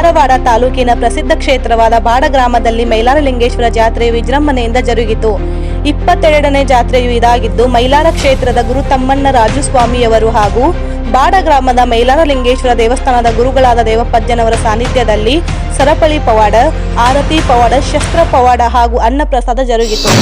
ಧಾರವಾಡ ತಾಲೂಕಿನ ಪ್ರಸಿದ್ಧ ಕ್ಷೇತ್ರವಾದ ಬಾಡ ಗ್ರಾಮದಲ್ಲಿ ಮೈಲಾರಲಿಂಗೇಶ್ವರ ಜಾತ್ರೆ ವಿಜೃಂಭಣೆಯಿಂದ ಜರುಗಿತು. ಇಪ್ಪತ್ತೆರಡನೇ ಜಾತ್ರೆಯು ಇದಾಗಿದ್ದು, ಮೈಲಾರ ಕ್ಷೇತ್ರದ ಗುರು ತಮ್ಮಣ್ಣ ರಾಜುಸ್ವಾಮಿಯವರು ಹಾಗೂ ಬಾಡ ಗ್ರಾಮದ ಮೈಲಾರಲಿಂಗೇಶ್ವರ ದೇವಸ್ಥಾನದ ಗುರುಗಳಾದ ದೇವಪ್ಪಜ್ಜನವರ ಸಾನ್ನಿಧ್ಯದಲ್ಲಿ ಸರಪಳಿ ಪವಾಡ, ಆರತಿ ಪವಾಡ, ಶಸ್ತ್ರ ಪವಾಡ ಹಾಗೂ ಅನ್ನಪ್ರಸಾದ ಜರುಗಿತು.